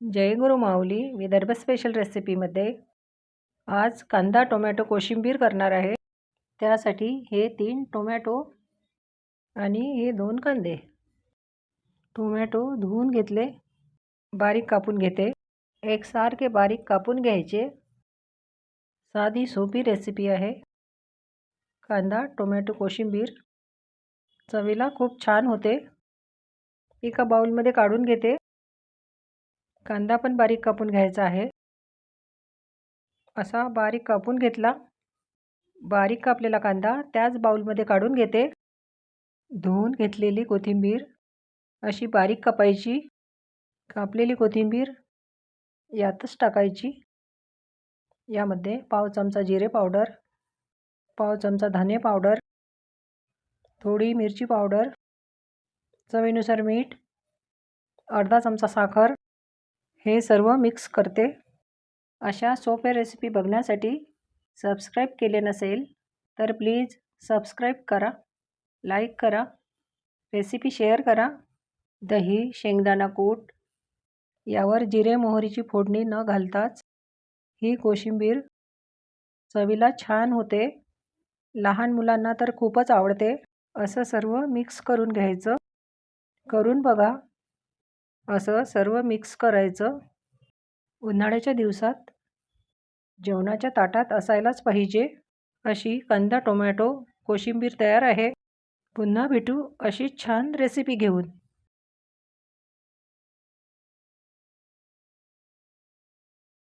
जय गुरु माऊली Vidarbha special रेसिपीमध्ये आज कांदा tomato कोशिंबीर करणार आहे. त्यासाठी हे तीन टोमॅटो आणि हे दोन कांदे. टोमॅटो धुवून घेतले बारीक कापून घेते. एकसारखे बारीक कापून घ्यायचे. साधी सोपी रेसिपी आहे. कांदा टोमॅटो कोशिंबीर चवीला खूप छान होते. एका बाऊलमध्ये काढून घेते. कांदा पण बारीक कापून घ्यायचा आहे. असा बारीक कापून घेतला. बारीक कापलेला कांदा त्याच बाऊलमध्ये काढून घेते. धुवून घेतलेली कोथिंबीर अशी बारीक कापायची. कापलेली कोथिंबीर यातच टाकायची. यामध्ये पाव चमचा जिरे पावडर पाव चमचा धने पावडर थोडी मिरची पावडर चवीनुसार मीठ अर्धा चमचा साखर हे सर्व मिक्स करते. अशा सोप्या रेसिपी बघण्यासाठी सबस्क्राईब केले नसेल तर प्लीज सबस्क्राईब करा लाईक करा रेसिपी शेअर करा. दही शेंगदाणा कूट यावर जिरे मोहरीची फोडणी न घालताच ही कोशिंबीर चवीला छान होते. लहान मुलांना तर खूपच आवडते. असं सर्व मिक्स करून घ्यायचं. करून बघा. असं सर्व मिक्स करायचं. उन्हाळ्याच्या दिवसात जेवणाच्या ताटात असायलाच पाहिजे अशी कांदा टोमॅटो कोशिंबीर तयार आहे. पुन्हा भेटू अशी छान रेसिपी घेऊन.